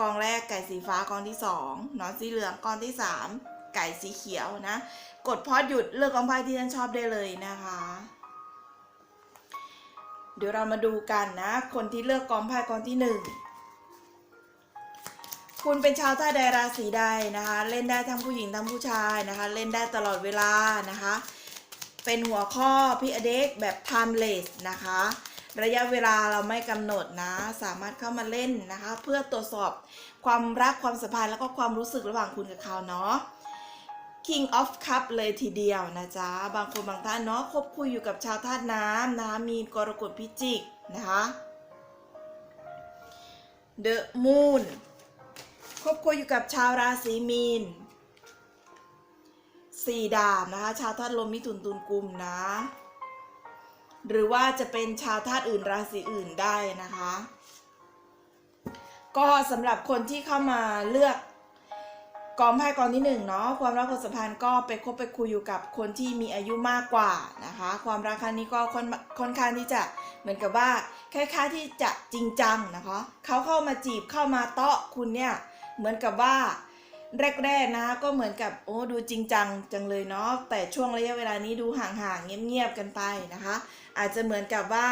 กองแรกไก่สีฟ้ากองที่สองหนอนสีเหลืองกองที่สามไก่สีเขียวนะ กดพอดหยุดเลือกกองไพ่ที่ท่านชอบได้เลยนะคะ เดี๋ยวเรามาดูกันนะ คนที่เลือกกองไพ่กองที่หนึ่งคุณเป็นชาวท่าใดราศีใดนะคะ เล่นได้ทั้งผู้หญิงทั้งผู้ชายนะคะ เล่นได้ตลอดเวลานะคะ เป็นหัวข้อพี่อเด็กแบบ timeless นะคะ ระยะเวลาเราไม่กำหนดนะ สามารถเข้ามาเล่นนะคะ เพื่อตรวจสอบความรักความสัมพันธ์แล้วก็ความรู้สึกระหว่างคุณกับเขาเนาะ King of Cup เลยทีเดียวนะจ๊ะ บางคนบางท่านเนาะคบคุยอยู่กับชาวธาตุน้ำนะคะมีกรกฎพิจิกนะคะ The Moon คบคุยอยู่กับชาวราศีมีนสี่ดาบนะคะ ชาวธาตุลมมิถุนตุลกุมนะ หรือว่าจะเป็นชาวธาตุอื่นราศีอื่นได้นะคะ ก็สำหรับคนที่เข้ามาเลือกกองไพ่กองที่หนึ่งเนาะความรักความสัมพันธ์ก็ไปคบไปคุยอยู่กับคนที่มีอายุมากกว่านะคะ ความรักครั้งนี้ก็ค่อนค่อนข้างที่จะเหมือนกับว่าคล้ายๆที่จะจริงจังนะคะเขาเข้ามาจีบเข้ามาเตาะคุณเนี่ยเหมือนกับว่าแรกๆนะก็เหมือนกับโอ้ดูจริงจังจังเลยเนาะแต่ช่วงระยะเวลานี้ดูห่างๆเงียบๆกันไปนะคะ อาจจะเหมือนกับว่า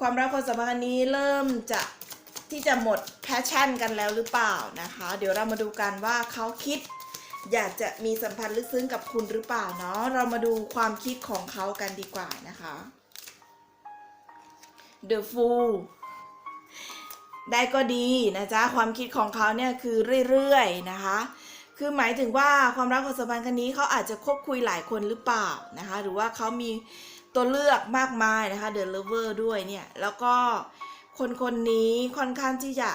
ความรักความสัมพันธ์นี้เริ่มจะที่จะหมดแพชชั่นกันแล้วหรือเปล่านะคะ เดี๋ยวเรามาดูกันว่าเขาคิด อยากจะมีสัมพันธ์ลึกซึ้งกับคุณหรือเปล่าเนาะเรามาดูความคิดของเขากันดีกว่านะคะ The Fool ได้ก็ดีนะจ๊ะความคิดของเขาเนี่ยคือเรื่อยๆนะคะ คือหมายถึงว่าความรักความสัมพันธ์ครั้งนี้เขาอาจจะคบคุยหลายคนหรือเปล่านะคะ หรือว่าเขามี ตัวเลือกมากมายนะคะ The Lover ด้วยเนี่ย แล้วก็คนคนนี้ค่อนข้างที่จะ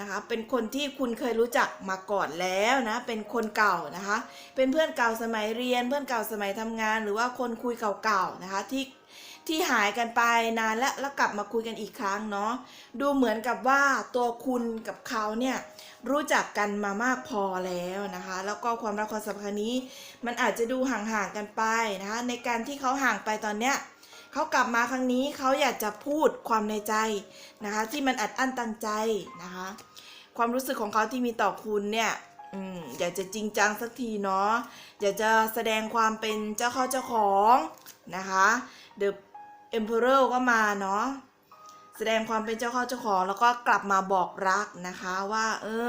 นะคะเป็นคนที่คุณเคยรู้จักมาก่อนแล้วนะเป็นคนเก่านะคะ เป็นเพื่อนเก่าสมัยเรียน เพื่อนเก่าสมัยทำงาน หรือว่าคนคุยเก่าๆนะคะที่ที่หายกันไปนานแล้วแล้วกลับมาคุยกันอีกครั้งเนาะดูเหมือนกับว่าตัวคุณกับเขาเนี่ย รู้จักกันมามากพอแล้วนะคะ แล้วก็ความรักความสัมพันธ์นี้ มันอาจจะดูห่างๆกันไปนะคะ ในการที่เขาห่างไปตอนเนี้ยเขากลับมาครั้งนี้เขาอยากจะพูดความในใจนะคะ ที่มันอัดอั้นตันใจนะคะ ความรู้สึกของเขาที่มีต่อคุณเนี่ยอยากจะจริงจังสักทีเนาะอยากจะแสดงความเป็นเจ้าข้าเจ้าของนะคะ The Emperor ก็มาเนาะ แสดงความเป็นเจ้าเข้าเจ้าของ แล้วก็กลับมาบอกรักนะคะว่าเออ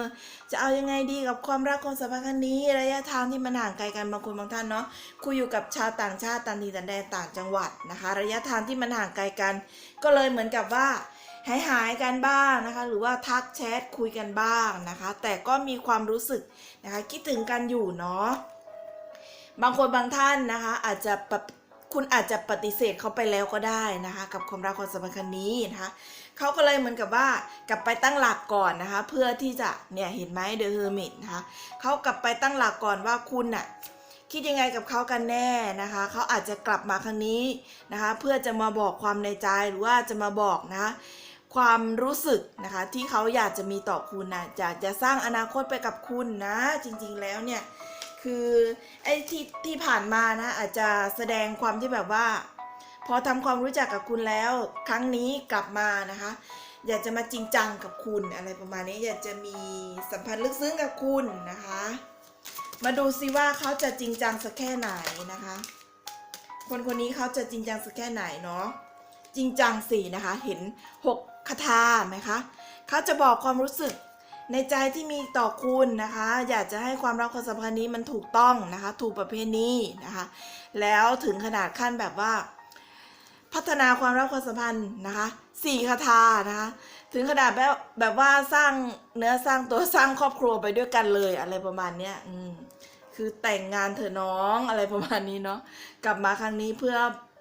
จะเอายังไงดีกับความรักความสัมพันธ์ครั้งนี้ ระยะทางที่มันห่างไกลกันบางคนบางท่านเนาะคุยอยู่กับชาวต่างชาติต่างถิ่นต่างแดนต่างจังหวัดนะคะ ระยะทางที่มันห่างไกลกัน ก็เลยเหมือนกับว่าหายหายกันบ้างนะคะ หรือว่าทักแชทคุยกันบ้างนะคะ แต่ก็มีความรู้สึกนะคะคิดถึงกันอยู่เนาะบางคนบางท่านนะคะ อาจจะปะ คุณอาจจะปฏิเสธเขาไปแล้วก็ได้นะคะ กับความรักความสัมพันธ์ครั้งนี้นะคะเขาก็เลยเหมือนกับว่ากลับไปตั้งหลักก่อนนะคะ เพื่อที่จะเนี่ยเห็นไหมเดอะเฮอร์มิตนะคะเขากลับไปตั้งหลักก่อนว่าคุณน่ะคิดยังไงกับเขากันแน่นะคะ เขาอาจจะกลับมาครั้งนี้นะคะ เพื่อจะมาบอกความในใจหรือว่าจะมาบอกนะ ความรู้สึกนะคะที่เขาอยากจะมีต่อคุณนะจะจะสร้างอนาคตไปกับคุณนะ จริงๆแล้วเนี่ย คือไอ้ที่ที่ผ่านมานะอาจจะแสดงความที่แบบว่า พอทำความรู้จักกับคุณแล้ว ครั้งนี้กลับมานะคะ อยากจะมาจริงจังกับคุณอะไรประมาณนี้อยากจะมีสัมพันธ์ลึกซึ้งกับคุณนะคะ มาดูซิว่าเขาจะจริงจังสักแค่ไหนนะคะ คนคนนี้เขาจะจริงจังสักแค่ไหนเนาะจริงจังสี่นะคะ เห็นหกคาถาไหมคะเขาจะบอกความรู้สึก ในใจที่มีต่อคุณนะคะ อยากจะให้ความรักความสัมพันธ์นี้มันถูกต้องนะคะ ถูกประเพณีนะคะ แล้วถึงขนาดขั้นแบบว่า พัฒนาความรักความสัมพันธ์นะคะสี่คาถานะคะ ถึงขนาดแบบแบบว่าสร้างเนื้อสร้างตัวสร้างครอบครัวไปด้วยกันเลยอะไรประมาณเนี้ยอืมคือแต่งงานเถอน้องอะไรประมาณนี้เนาะกลับมาครั้งนี้เพื่อ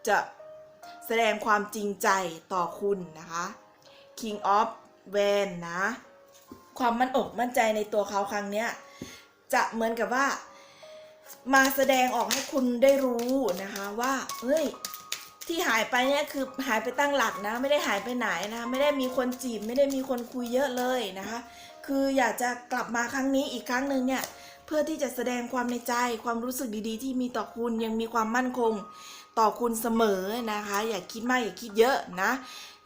จะแสดงความจริงใจต่อคุณนะคะ King of w a n นะ ความมั่นอกมั่นใจในตัวเขาครั้งเนี้ยจะเหมือนกับว่า มาแสดงออกให้คุณได้รู้นะคะว่าเฮ้ยที่หายไปเนี่ยคือหายไปตั้งหลักนะ ไม่ได้หายไปไหนนะ ไม่ได้มีคนจีบไม่ได้มีคนคุยเยอะเลยนะคะ คืออยากจะกลับมาครั้งนี้อีกครั้งหนึ่งเนี่ยเพื่อที่จะแสดงความในใจความรู้สึกดีๆ ที่มีต่อคุณยังมีความมั่นคง ต่อคุณเสมอนะคะ อย่าคิดมากอย่าคิดเยอะนะ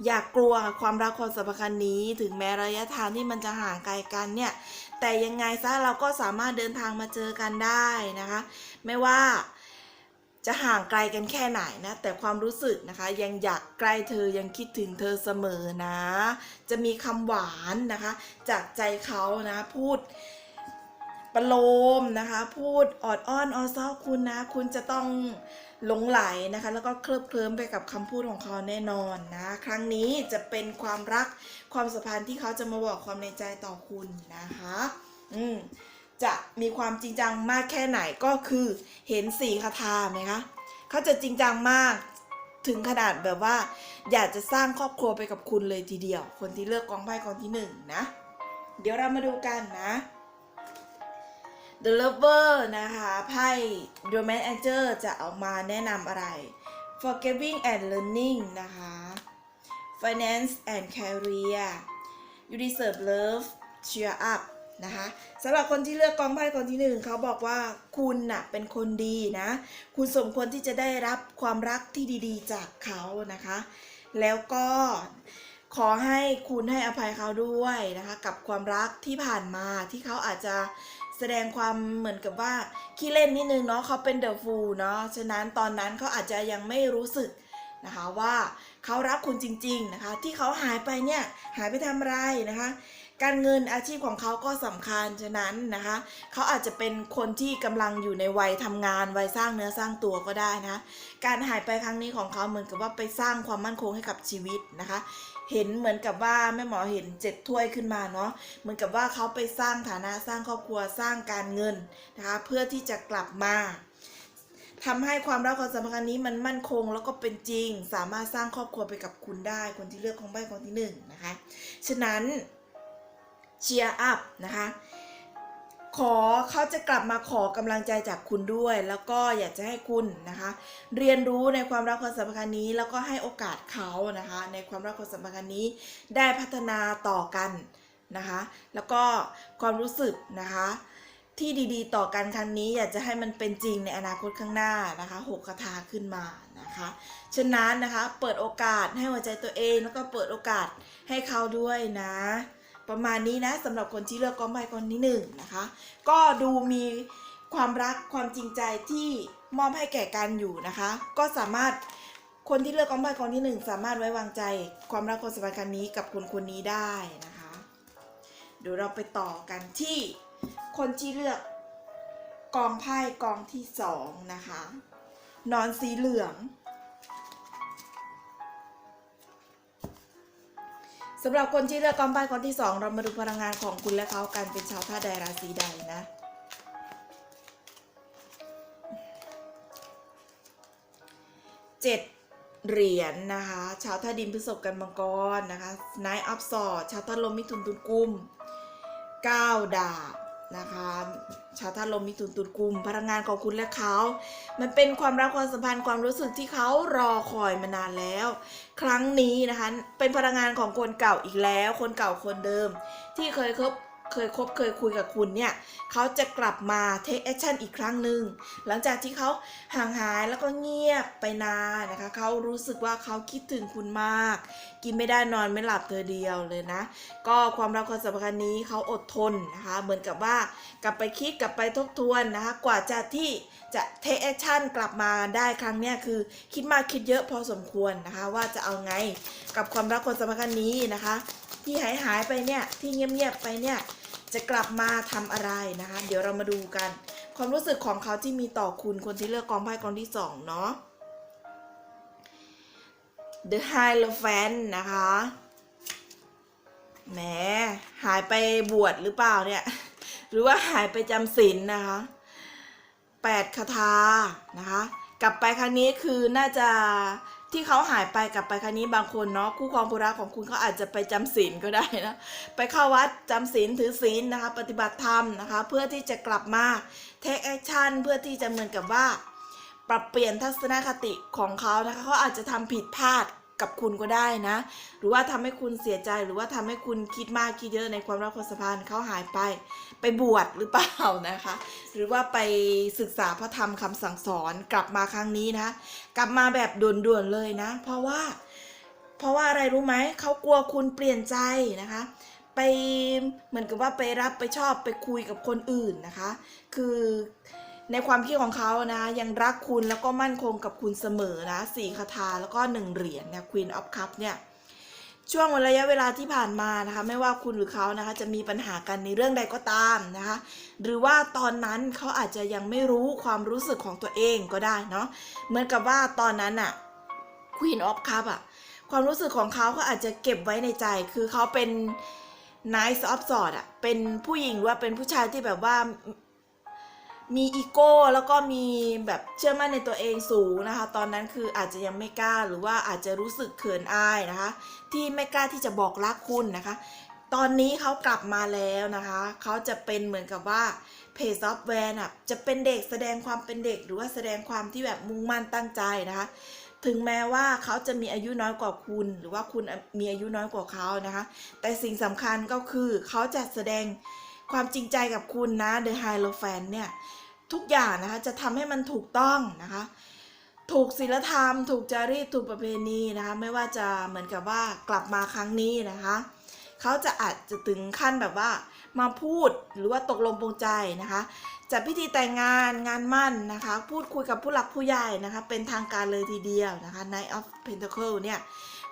อย่ากกลัวความรักความสัมพันธ์นี้ ถึงแม้ระยะทางที่มันจะห่างไกลกันเนี่ย แต่ยังไงซะเราก็สามารถเดินทางมาเจอกันได้นะคะ ไม่ว่าจะห่างไกลกันแค่ไหนนะ แต่ความรู้สึกนะคะ ยังอยากใกล้เธอยังคิดถึงเธอเสมอนะ จะมีคำหวานนะคะ จากใจเขานะพูด ประโลมนะคะ พูดออดอ้อนออซ้อคุณนะ คุณจะต้องหลงไหลนะคะ แล้วก็เคลิบเคลิ้มไปกับคำพูดของเขาแน่นอนนะ ครั้งนี้จะเป็นความรักความสัมพันธ์ที่เขาจะมาบอกความในใจต่อคุณนะคะ อืมจะมีความจริงจังมากแค่ไหนก็คือเห็นสีคาถาไหมคะเขาจะจริงจังมากถึงขนาดแบบว่า อยากจะสร้างครอบครัวไปกับคุณเลยทีเดียว คนที่เลือกกองไพ่กองที่หนึ่งนะ เดี๋ยวเรามาดูกันนะ The Lover นะคะไพ่ Romance Angel จะออกมาแนะนำอะไร Forgiving and Learning นะคะ Finance and Career You deserve love cheer up นะคะสำหรับคนที่เลือกกองไพ่คนที่หนึ่งเขาบอกว่าคุณน่ะเป็นคนดีนะ คุณสมควรที่จะได้รับความรักที่ดีๆ จากเขานะคะ แล้วก็ขอให้คุณให้อภัยเขาด้วยนะคะ กับความรักที่ผ่านมาที่เขาอาจจะ แสดงความเหมือนกับว่าขี้เล่นนิดนึงเนาะเขาเป็นเดอะฟูลเนาะฉะนั้นตอนนั้นเขาอาจจะยังไม่รู้สึกนะคะว่าเขารักคุณจริง ๆนะคะ ที่เขาหายไปเนี่ยหายไปทำอะไรนะคะ การเงินอาชีพของเขาก็สำคัญฉะนั้นนะคะเขาอาจจะเป็นคนที่กำลังอยู่ในวัยทำงานวัยสร้างเนื้อสร้างตัวก็ได้นะ การหายไปครั้งนี้ของเขาเหมือนกับว่าไปสร้างความมั่นคงให้กับชีวิตนะคะ เห็นเหมือนกับว่าแม่หมอเห็นเจ็ดถ้วยขึ้นมาเนาะเหมือนกับว่าเขาไปสร้างฐานะสร้างครอบครัวสร้างการเงินนะคะเพื่อที่จะกลับมาทำให้ความรักความสัมพันธ์นี้มันมั่นคงแล้วก็เป็นจริง สามารถสร้างครอบครัวไปกับคุณได้ คนที่เลือกของใบของที่หนึ่งนะคะ ฉะนั้นเชียร์อัพนะคะ ขอเขาจะกลับมาขอกำลังใจจากคุณด้วย แล้วก็อยากจะให้คุณนะคะ เรียนรู้ในความรักความสัมพันธ์นี้ แล้วก็ให้โอกาสเขานะคะ ในความรักความสัมพันธ์นี้ได้พัฒนาต่อกันนะคะ แล้วก็ความรู้สึกนะคะ ที่ดีๆ ต่อกันครั้งนี้ อยากจะให้มันเป็นจริงในอนาคตข้างหน้านะคะหกคาถาขึ้นมานะคะฉะนั้นนะคะเปิดโอกาสให้หัวใจตัวเองแล้วก็เปิดโอกาสให้เขาด้วยนะ ประมาณนี้นะสำหรับคนที่เลือกกองใบคนที่หนึ่งนะคะ ก็ดูมีความรักความจริงใจที่มอบให้แก่กันอยู่นะคะ ก็สามารถคนที่เลือกกองใบกองที่หนึ่งสามารถไว้วางใจความรักความสัมพันธ์ครั้งนี้กับคนคนนี้ได้นะคะเดี๋ยวเราไปต่อกันที่คนที่เลือกกองไพ่กองที่สองนะคะ นอนสีเหลือง สำหรับคนที่เลือกกองไพ่คนที่สองเรามาดูพลังงานของคุณและเขากันเป็นชาวธาตุใดราศีใดนะเจ็ดเหรียญนะคะชาวธาตุดินพฤษภกันมังกรนะคะนายอัพสอดชาวธาตุลมมิถุนตุลกุมเก้าดาบนะคะ ชาวธาตุลมมิถุนตุลกุมพลังงานของคุณและเขา มันเป็นความรักความสัมพันธ์ความรู้สึกที่เขารอคอยมานานแล้ว ครั้งนี้นะคะ เป็นพลังงานของคนเก่าอีกแล้ว คนเก่าคนเดิม ที่เคยคบ เคยคบเคยคุยกับคุณเนี่ยเขาจะกลับมาเทคแอคชั่นอีกครั้งหนึ่งหลังจากที่เขาห่างหายแล้วก็เงียบไปนานนะคะเขารู้สึกว่าเขาคิดถึงคุณมาก กินไม่ได้นอนไม่หลับเธอเดียวเลยนะ ก็ความรักความสัมพันธ์นี้เขาอดทนนะคะเหมือนกับว่ากลับไปคิดกลับไปทบทวนนะคะกว่าจะที่จะเทคแอคชั่นกลับมาได้ครั้งเนี้ยคือคิดมากคิดเยอะพอสมควรนะคะ ว่าจะเอาไงกับความรักความสัมพันธ์นี้นะคะ ที่หายหายไปเนี่ยที่เงียบๆไปเนี่ย จะกลับมาทำอะไรนะคะ เดี๋ยวเรามาดูกัน ความรู้สึกของเขาที่มีต่อคุณคนที่เลือกกองไพ่กองที่สองเนาะ The Hierophant นะคะแหมหายไปบวชหรือเปล่าเนี่ย หรือว่าหายไปจำศีลนนะคะแปดคาถานะคะ กลับไปครั้งนี้คือน่าจะ ที่เขาหายไปกลับไปครั้งนี้บางคนเนาะคู่ครองผู้รักของคุณเขาอาจจะไปจำศีลก็ได้นะไปเข้าวัดจำศีลถือศีลนะคะ ปฏิบัติธรรมนะคะ เพื่อที่จะกลับมาเทคแอคชั่นเพื่อที่จะเหมือนกับว่า ปรับเปลี่ยนทัศนคติของเขานะคะเขาอาจจะทำผิดพลาดกับคุณก็ได้นะ หรือว่าทำให้คุณเสียใจหรือว่าทำให้คุณคิดมากคิดเยอะในความรักความสัมพันธ์เขาหายไป ไปบวชหรือเปล่านะคะ หรือว่าไปศึกษาพระธรรมคำสั่งสอนกลับมาครั้งนี้นะ กลับมาแบบด่วนๆเลยนะ เพราะว่า เพราะว่าอะไรรู้ไหมเขากลัวคุณเปลี่ยนใจนะคะ ไปเหมือนกับว่าไปรับไปชอบไปคุยกับคนอื่นนะคะ คือในความคิดของเขานะยังรักคุณแล้วก็มั่นคงกับคุณเสมอนะสี่คาถาแล้วก็หนึ่งเหรียญเนี่ย Queen of Cup เนี่ย ช่วงระยะเวลาที่ผ่านมานะคะ ไม่ว่าคุณหรือเขานะคะ จะมีปัญหากันในเรื่องใดก็ตามนะคะ หรือว่าตอนนั้นเขาอาจจะยังไม่รู้ความรู้สึกของตัวเองก็ได้เนาะเหมือนกับว่าตอนนั้นอะ Queen of Cup อะความรู้สึกของเขาเขาอาจจะเก็บไว้ในใจ คือเขาเป็น Nice of Sword อะเป็นผู้หญิงหรือว่าเป็นผู้ชายที่แบบว่า มีอีโก้แล้วก็มีแบบเชื่อมั่นในตัวเองสูงนะคะ ตอนนั้นคืออาจจะยังไม่กล้าหรือว่าอาจจะรู้สึกเขินอายนะคะ ที่ไม่กล้าที่จะบอกรักคุณนะคะ ตอนนี้เขากลับมาแล้วนะคะ เขาจะเป็นเหมือนกับว่าเพจซอฟต์แวร์น่ะจะเป็นเด็กแสดงความเป็นเด็ก หรือว่าแสดงความที่แบบมุ่งมั่นตั้งใจนะคะ ถึงแม้ว่าเขาจะมีอายุน้อยกว่าคุณ หรือว่าคุณมีอายุน้อยกว่าเขานะคะ แต่สิ่งสำคัญก็คือเขาจะแสดงความจริงใจกับคุณนะ The High l o f a n เนี่ย ทุกอย่างนะคะจะทำให้มันถูกต้องนะคะ ถูกศีลธรรม ถูกจารีตถูกประเพณีนะคะไม่ว่าจะเหมือนกับว่ากลับมาครั้งนี้นะคะเขาจะอาจจะถึงขั้นแบบว่ามาพูดหรือว่าตกลงปรงใจนะคะจัดพิธีแต่งงานงานมั่นนะคะ พูดคุยกับผู้หลักผู้ใหญ่นะคะ เป็นทางการเลยทีเดียวนะคะ Night of Pentacle เนี่ย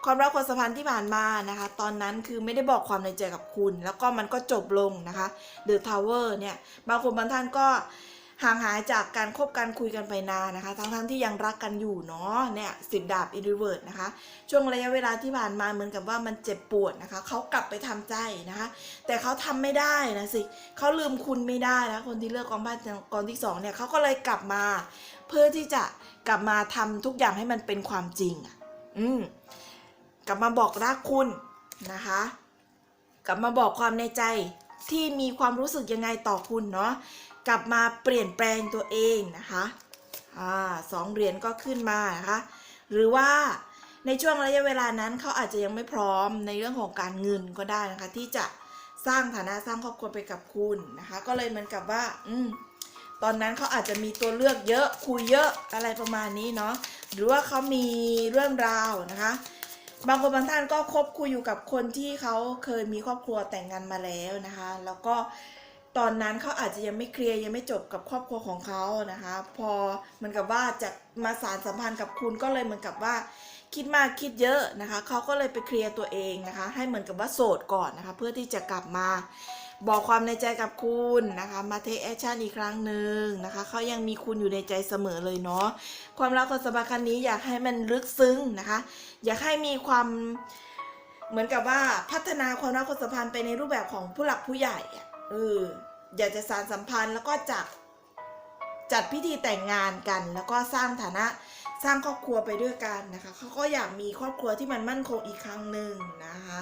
ความรักความสัมพันธ์ที่ผ่านมานะคะ ตอนนั้นคือไม่ได้บอกความในใจกับคุณ แล้วก็มันก็จบลงนะคะ The Tower เนี่ยบางคนบางท่านก็ ห่างหายจากการคบกันคุยกันไปนานนะคะ ทั้งทั้งๆที่ยังรักกันอยู่เนาะเนี่ยสิบดาบอินดิเวิร์ดนะคะ ช่วงระยะเวลาที่ผ่านมาเหมือนกับว่ามันเจ็บปวดนะคะเขากลับไปทำใจนะคะ แต่เขาทำไม่ได้นะสิเขาลืมคุณไม่ได้นะคนที่เลือกกองบ้านกองที่สองเนี่ยเขาก็เลยกลับมา เพื่อที่จะกลับมาทำทุกอย่างให้มันเป็นความจริงอะอืมกลับมาบอกรักคุณนะคะ กลับมาบอกความในใจที่มีความรู้สึกยังไงต่อคุณเนาะ กลับมาเปลี่ยนแปลงตัวเองนะคะอ่าสองเหรียญก็ขึ้นมานะคะ หรือว่าในช่วงระยะเวลานั้นเขาอาจจะยังไม่พร้อมในเรื่องของการเงินก็ได้นะคะ ที่จะสร้างฐานะสร้างครอบครัวไปกับคุณนะคะ ก็เลยเหมือนกับว่า อืมตอนนั้นเขาอาจจะมีตัวเลือกเยอะคุยเยอะอะไรประมาณนี้เนาะหรือว่าเขามีเรื่องราวนะคะ บางคนบางท่านก็คบคุยอยู่กับคนที่เขาเคยมีครอบครัวแต่งงานมาแล้วนะคะ แล้วก็ ตอนนั้นเขาอาจจะยังไม่เคลียร์ยังไม่จบกับครอบครัวของเขานะคะ พอเหมือนกับว่าจะมาสารสัมพันธ์กับคุณก็เลยเหมือนกับว่าคิดมากคิดเยอะนะคะเขาก็เลยไปเคลียร์ตัวเองนะคะ ให้เหมือนกับว่าโสดก่อนนะคะ เพื่อที่จะกลับมาบอกความในใจกับคุณนะคะ มาเทคแอคชั่นอีกครั้งหนึ่งนะคะเขายังมีคุณอยู่ในใจเสมอเลยเนาะความรักความสัมพันธ์ครั้งนี้อยากให้มันลึกซึ้งนะคะ อยากให้มีความเหมือนกับว่าพัฒนาความรักความสัมพันธ์ไปในรูปแบบของผู้หลักผู้ใหญ่ เอออยากจะสานสัมพันธ์แล้วก็จัดจัดพิธีแต่งงานกัน แล้วก็สร้างฐานะสร้างครอบครัวไปด้วยกันนะคะเขาก็อยากมีครอบครัวที่มันมั่นคงอีกครั้งหนึ่งนะคะ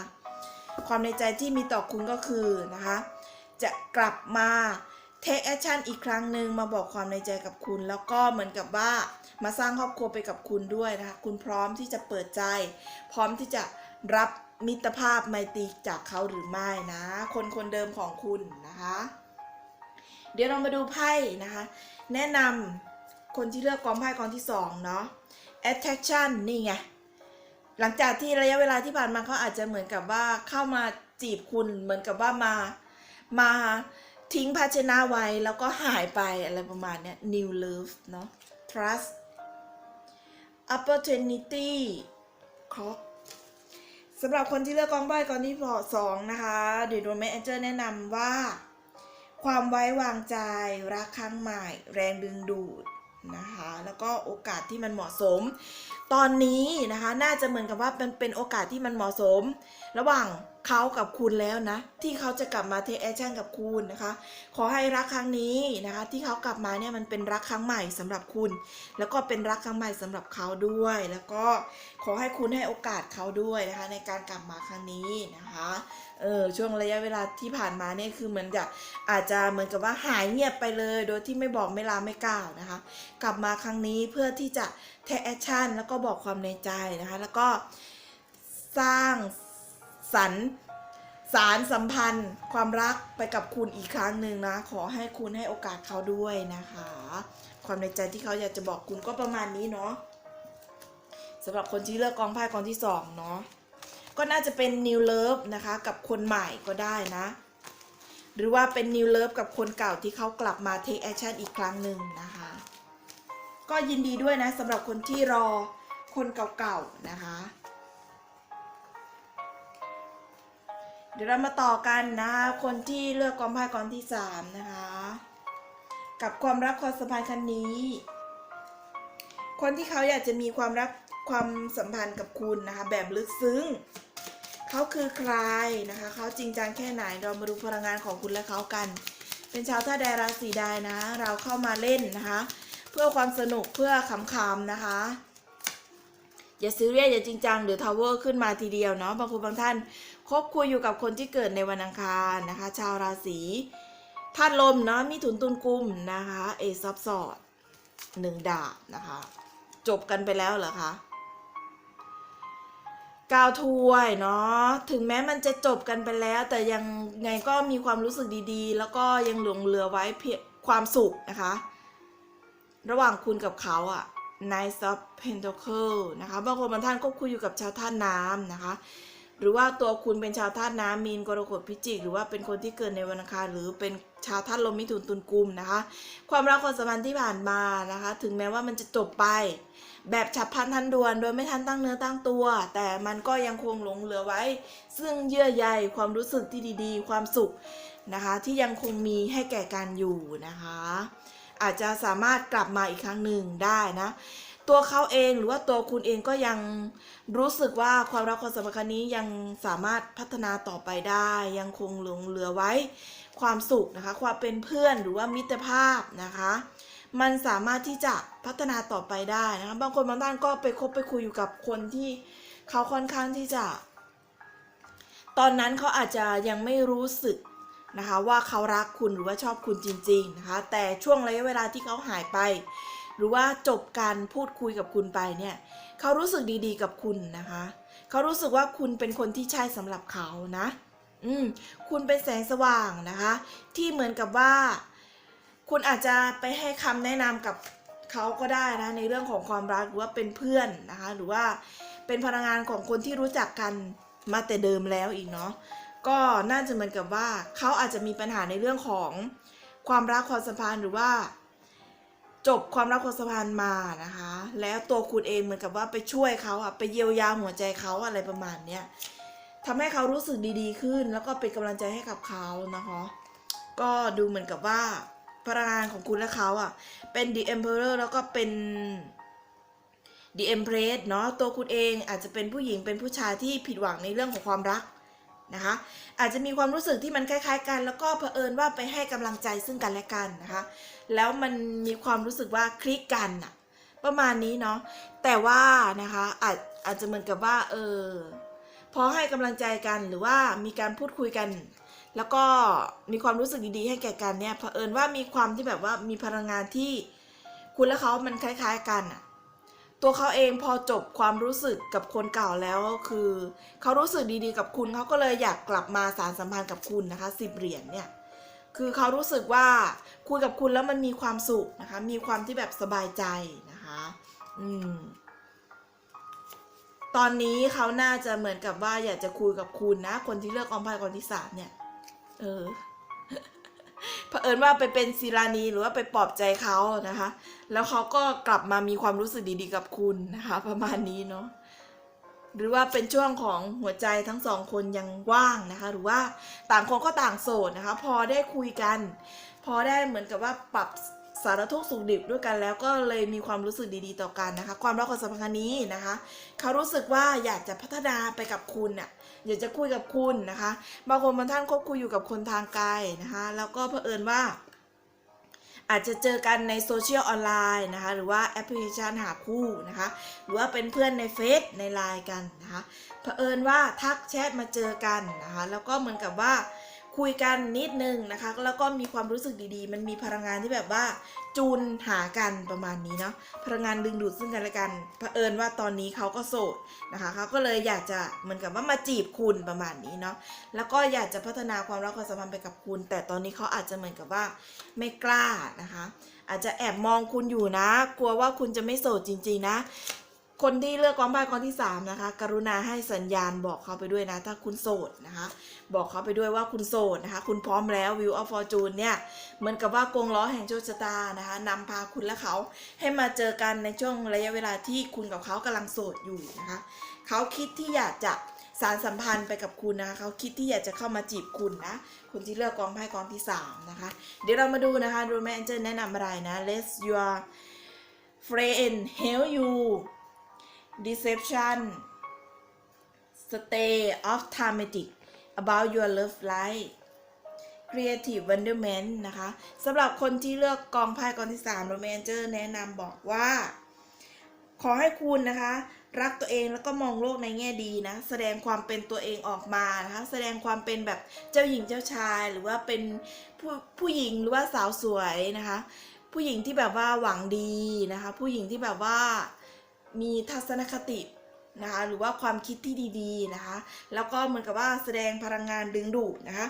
ความในใจที่มีต่อคุณก็คือนะคะ จะกลับมา take action อีกครั้งหนึ่งมาบอกความในใจกับคุณ แล้วก็เหมือนกับว่ามาสร้างครอบครัวไปกับคุณด้วยนะคะ คุณพร้อมที่จะเปิดใจ พร้อมที่จะรับ มิตรภาพไมตรีจากเขาหรือไม่นะ คนคนเดิมของคุณนะคะ เดี๋ยวเรามาดูไพ่นะคะ แนะนำคนที่เลือกกองไพ่กองที่สองเนาะ attraction นี่ไง หลังจากที่ระยะเวลาที่ผ่านมาเขาอาจจะเหมือนกับว่าเข้ามาจีบคุณเหมือนกับว่ามามาทิ้งภาชนะไว้แล้วก็หายไปอะไรประมาณเนี้ย new love เนาะ trust opportunity clock สำหรับคนที่เลือกกองใบกองที่สองนะคะเดี๋ยวโดนแมนเจอร์แนะนำว่า ความไว้วางใจรักครั้งใหม่ แรงดึงดูดนะคะแล้วก็โอกาสที่มันเหมาะสม ตอนนี้นะคะน่าจะเหมือนกับว่าเป็นเป็นโอกาสที่มันเหมาะสม ระหว่าง เขากับคุณแล้วนะ ที่เขาจะกลับมาเทคแอคชั่นกับคุณนะคะ ขอให้รักครั้งนี้นะคะ ที่เขากลับมาเนี่ยมันเป็นรักครั้งใหม่สำหรับคุณ แล้วก็เป็นรักครั้งใหม่สำหรับเขาด้วย แล้วก็ขอให้คุณให้โอกาสเขาด้วยนะคะ ในการกลับมาครั้งนี้นะคะเออช่วงระยะเวลาที่ผ่านมาเนี่ยคือเหมือนจะอาจจะเหมือนกับว่าหายเงียบไปเลย โดยที่ไม่บอกไม่ลาไม่กล่าวนะคะ กลับมาครั้งนี้เพื่อที่จะเทคแอคชั่นแล้วก็บอกความในใจนะคะ แล้วก็สร้าง สรรสารสัมพันธ์ความรักไปกับคุณอีกครั้งหนึ่งนะ ขอให้คุณให้โอกาสเขาด้วยนะคะ ความในใจที่เขาอยากจะบอกคุณก็ประมาณนี้เนาะสำหรับคนที่เลือกกองไพ่กองที่สองเนาะก็น่าจะเป็น new love นะคะ กับคนใหม่ก็ได้นะ หรือว่าเป็น new love กับคนเก่าที่เขากลับมา take action อีกครั้งหนึ่งนะคะ ก็ยินดีด้วยนะสำหรับคนที่รอคนเก่าๆนะคะ เดี๋ยวเรามาต่อกันนะคะคนที่เลือกกองไพ่กองที่สามนะคะ กับความรักความสัมพันธ์ครั้งนี้ คนที่เขาอยากจะมีความรักความสัมพันธ์กับคุณนะคะ แบบลึกซึ้งเขาคือใครนะคะ เขาจริงจังแค่ไหนเรามาดูพลังงานของคุณและเขากัน เป็นชาวท่าแดราศีใดนะ เราเข้ามาเล่นนะคะ เพื่อความสนุกเพื่อขำๆนะคะ อย่าซีเรียสอย่าจริงจังหรือทาวเวอร์ขึ้นมาทีเดียวเนาะบางคนบางท่านคบคุยอยู่กับคนที่เกิดในวันอังคารนะคะ ชาวราศีธาตุลมเนาะมีถุนตุนกุมนะคะเอซับสอดหนึ่งดาบนะคะ จบกันไปแล้วเหรอคะกาวถวยเนาะถึงแม้มันจะจบกันไปแล้ว แต่ยังไงก็มีความรู้สึกดีๆ แล้วก็ยังหลงเหลือไว้เพียงความสุขนะคะ ระหว่างคุณกับเขาอะ Knight of Pentacle นะคะบางคนบางท่านก็คุยอยู่กับชาวธาตุน้ำนะคะ หรือว่าตัวคุณเป็นชาวธาตุน้ำมีนกรกฎพิจิก หรือว่าเป็นคนที่เกิดในวันอังคารหรือเป็นชาวธาตุลมมิถุนตุลกุมนะคะ ความรักความสัมพันธ์ที่ผ่านมานะคะ ถึงแม้ว่ามันจะจบไป แบบฉับพลันทันด่วน โดยไม่ทันตั้งเนื้อตั้งตัว แต่มันก็ยังคงหลงเหลือไว้ ซึ่งเยื่อใยความรู้สึกที่ดีๆ ความสุขนะคะ ที่ยังคงมีให้แก่กันอยู่นะคะ อาจจะสามารถกลับมาอีกครั้งหนึ่งได้นะ ตัวเขาเองหรือว่าตัวคุณเองก็ยังรู้สึกว่าความรักความสัมพันธ์ครั้งนี้ยังสามารถพัฒนาต่อไปได้ ยังคงหลงเหลือไว้ความสุขนะคะ ความเป็นเพื่อนหรือว่ามิตรภาพนะคะ มันสามารถที่จะพัฒนาต่อไปได้นะคะบางคนบางท่านก็ไปคบไปคุยอยู่กับคนที่เขาค่อนข้างที่จะ ตอนนั้นเขาอาจจะยังไม่รู้สึก นะคะว่าเขารักคุณหรือว่าชอบคุณจริงๆนะคะแต่ช่วงระยะเวลาที่เขาหายไป หรือว่าจบการพูดคุยกับคุณไปเนี่ยเขารู้สึกดีๆกับคุณนะคะเขารู้สึกว่าคุณเป็นคนที่ใช่สำหรับเขานะอืมคุณเป็นแสงสว่างนะคะ ที่เหมือนกับว่า คุณอาจจะไปให้คำแนะนำกับเขาก็ได้นะในเรื่องของความรักหรือว่าเป็นเพื่อนนะคะ หรือว่าเป็นพลังงานของคนที่รู้จักกันมาแต่เดิมแล้วอีกเนาะ ก็น่าจะเหมือนกับว่าเขาอาจจะมีปัญหาในเรื่องของความรักความสัมพันธ์หรือว่า จบความรักความสัมพันธ์มานะคะ แล้วตัวคุณเองเหมือนกับว่าไปช่วยเขาอะไปเยียวยาหัวใจเขาอะไรประมาณเนี้ยทำให้เขารู้สึกดีๆขึ้น แล้วก็เป็นกำลังใจให้กับเขานะคะก็ดูเหมือนกับว่าพลังงานของคุณและเขาอะเป็น The Emperor แล้วก็เป็น The Empress เนาะตัวคุณเองอาจจะเป็นผู้หญิงเป็นผู้ชายที่ผิดหวังในเรื่องของความรัก นะคะ อาจจะมีความรู้สึกที่มันคล้าย ๆ กัน แล้วก็เผอิญว่าไปให้กำลังใจซึ่งกันและกันนะคะ แล้วมันมีความรู้สึกว่าคลิกกันอะประมาณนี้เนาะแต่ว่านะคะอาจอาจจะเหมือนกับว่าเออพอให้กำลังใจกันหรือว่ามีการพูดคุยกัน แล้วก็มีความรู้สึกดีๆให้แก่กันเนี่ยเผอิญว่ามีความที่แบบว่ามีพลังงานที่คุณและเขามันคล้าย ๆ กันอะ ตัวเขาเองพอจบความรู้สึกกับคนเก่าแล้วคือเขารู้สึกดีๆกับคุณเขาก็เลยอยากกลับมาสารสัมพันธ์กับคุณนะคะสิบเหรียญเนี่ยคือเขารู้สึกว่าคุยกับคุณแล้วมันมีความสุขนะคะ มีความที่แบบสบายใจนะคะอืมตอนนี้เขาน่าจะเหมือนกับว่าอยากจะคุยกับคุณนะ คนที่เลือกกองไพ่คนที่สามเนี่ย เออ อิญว่าไปเป็นศิลานีหรือว่าไปปลอบใจเขานะคะ แล้วเขาก็กลับมามีความรู้สึกดีๆกับคุณนะคะ ประมาณนี้เนาะหรือว่าเป็นช่วงของหัวใจทั้งสองคนยังว่างนะคะ หรือว่าต่างคนก็ต่างโสดนะคะ พอได้คุยกัน พอได้เหมือนกับว่าปรับ สารทุกสุขดิบด้วยกันแล้วก็เลยมีความรู้สึกดีๆต่อกันนะคะ ความรักความสัมพันธ์คนี้นะคะ เขารู้สึกว่าอยากจะพัฒนาไปกับคุณน่ะอยากจะคุยกับคุณนะคะบางคนบางท่านคบคุยอยู่กับคนทางไกลนะคะ แล้วก็เผอิญว่า อาจจะเจอกันในโซเชียลออนไลน์นะคะ หรือว่าแอปพลิเคชันหาคู่นะคะ หรือว่าเป็นเพื่อนในเฟซในไลน์กันนะคะเผอิญว่าทักแชทมาเจอกันนะคะ แล้วก็เหมือนกับว่า คุยกันนิดนึงนะคะ แล้วก็มีความรู้สึกดีๆ มันมีพลังงานที่แบบว่า จูนหากันประมาณนี้เนาะพลังงานดึงดูดซึ่งกันและกันเผอิญว่าตอนนี้เขาก็โสดนะคะเขาก็เลยอยากจะเหมือนกับว่ามาจีบคุณประมาณนี้เนาะแล้วก็อยากจะพัฒนาความรักความสัมพันธ์ไปกับคุณ แต่ตอนนี้เขาอาจจะเหมือนกับว่าไม่กล้านะคะ อาจจะแอบมองคุณอยู่นะ กลัวว่าคุณจะไม่โสดจริง ๆ นะ คนที่เลือกกองไพ่กองที่สามนะคะ กรุณาให้สัญญาณบอกเขาไปด้วยนะ ถ้าคุณโสดนะคะ บอกเขาไปด้วยว่าคุณโสดนะคะ คุณพร้อมแล้ววิวออฟฟอร์จูนเนี่ยเหมือนกับว่ากงล้อแห่งโชคชะตานะคะนำพาคุณและเขาให้มาเจอกันในช่วงระยะเวลาที่คุณกับเขากำลังโสดอยู่นะคะเขาคิดที่อยากจะสารสัมพันธ์ไปกับคุณนะคะเขาคิดที่อยากจะเข้ามาจีบคุณนะคนที่เลือกกองไพ่กองที่สามนะคะ เดี๋ยวเรามาดูนะคะดูแมนเจอร์แนะนำอะไรนะ let your friend help you deception stay optimistic about your love life creative wonderment นะคะสำหรับคนที่เลือกกองไพ่กองที่3โรแมนเจอร์แนะนำบอกว่า ขอให้คุณนะคะ รักตัวเองแล้วก็มองโลกในแง่ดีนะ แสดงความเป็นตัวเองออกมานะคะ แสดงความเป็นแบบเจ้าหญิงเจ้าชายหรือว่าเป็นผู้ผู้หญิงหรือว่าสาวสวยนะคะ ผู้หญิงที่แบบว่าหวังดีนะคะ ผู้หญิงที่แบบว่า มีทัศนคตินะคะหรือว่าความคิดที่ดีๆนะคะแล้วก็เหมือนกับว่าแสดงพลังงานดึงดูดนะคะ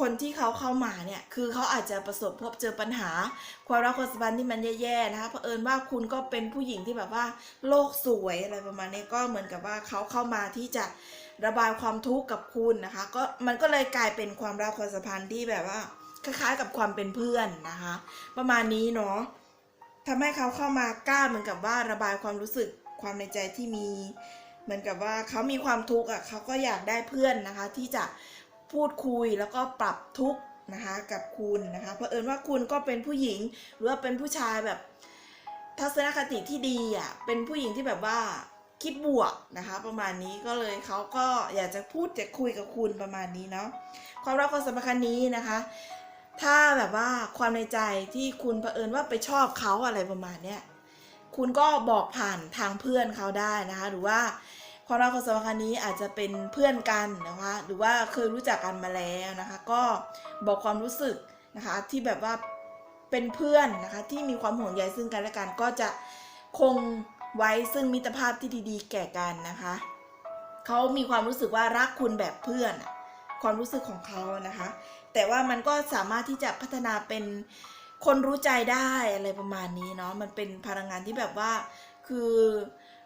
คนที่เขาเข้ามาเนี่ยคือเขาอาจจะประสบพบเจอปัญหา ความรักความสัมพันธ์ที่มันแย่ๆนะคะเผอิญว่าคุณก็เป็นผู้หญิงที่แบบว่าโลกสวยอะไรประมาณนี้ก็เหมือนกับว่าเขาเข้ามาที่จะระบายความทุกข์กับคุณนะคะก็มันก็เลยกลายเป็นความรักความสัมพันธ์ที่แบบว่าคล้ายๆกับความเป็นเพื่อนนะคะ ประมาณนี้เนาะ ทำให้เขาเข้ามากล้าเหมือนกับว่าระบายความรู้สึกความในใจที่มี เหมือนกับว่าเขามีความทุกข์อะเขาก็อยากได้เพื่อนนะคะ ที่จะพูดคุยแล้วก็ปรับทุกข์นะคะกับคุณนะคะเพราะเอิญว่าคุณก็เป็นผู้หญิงหรือว่าเป็นผู้ชายแบบทัศนคติที่ดีอะเป็นผู้หญิงที่แบบว่าคิดบวกนะคะ ประมาณนี้ก็เลยเขาก็อยากจะพูดจะคุยกับคุณประมาณนี้เนาะความรักความสัมพันธ์นี้นะคะ ถ้าแบบว่าความในใจที่คุณเผอิญว่าไปชอบเขาอะไรประมาณเนี้ยคุณก็บอกผ่านทางเพื่อนเขาได้นะคะ หรือว่าความรักความสัมพันธ์นี้อาจจะเป็นเพื่อนกันนะคะ หรือว่าเคยรู้จักกันมาแล้วนะคะ ก็บอกความรู้สึกนะคะที่แบบว่าเป็นเพื่อนนะคะที่มีความห่วงใยซึ่งกันและกันก็จะคงไว้ซึ่งมิตรภาพที่ดีๆ แก่กันนะคะเขามีความรู้สึกว่ารักคุณแบบเพื่อน ความรู้สึกของเขานะคะ แต่ว่ามันก็สามารถที่จะพัฒนาเป็นคนรู้ใจได้อะไรประมาณนี้เนาะมันเป็นพลังงานที่แบบว่าคือ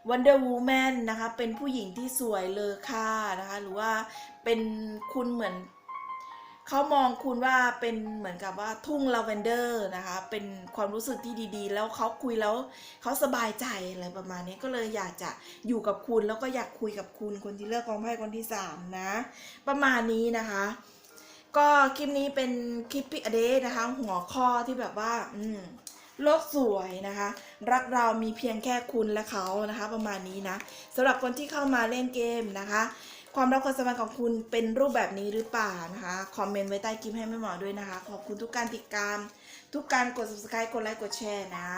Wonder Woman นะคะ เป็นผู้หญิงที่สวยเลอค่านะคะ หรือว่าเป็นคุณเหมือนเขามองคุณว่าเป็นเหมือนกับว่าทุ่งลาเวนเดอร์นะคะ เป็นความรู้สึกที่ดีๆ แล้วเขาคุยแล้วเขาสบายใจอะไรประมาณนี้ก็เลยอยากจะอยู่กับคุณแล้วก็อยากคุยกับคุณคนที่เลือกกองไพ่คนที่สามนะ ประมาณนี้นะคะ ก็คลิปนี้เป็นคลิปพิอเดนะคะ หัวข้อที่แบบว่า อืมโลกสวยนะคะ รักเรามีเพียงแค่คุณและเขานะคะ ประมาณนี้นะสำหรับคนที่เข้ามาเล่นเกมนะคะ ความรักความสัมพันธ์ของคุณเป็นรูปแบบนี้หรือเปล่านะคะคอมเมนต์ไว้ใต้คลิปให้แม่หมอด้วยนะคะ ขอบคุณทุกการติดตาม ทุกการกด subscribe กดไลค์กดแชร์นะ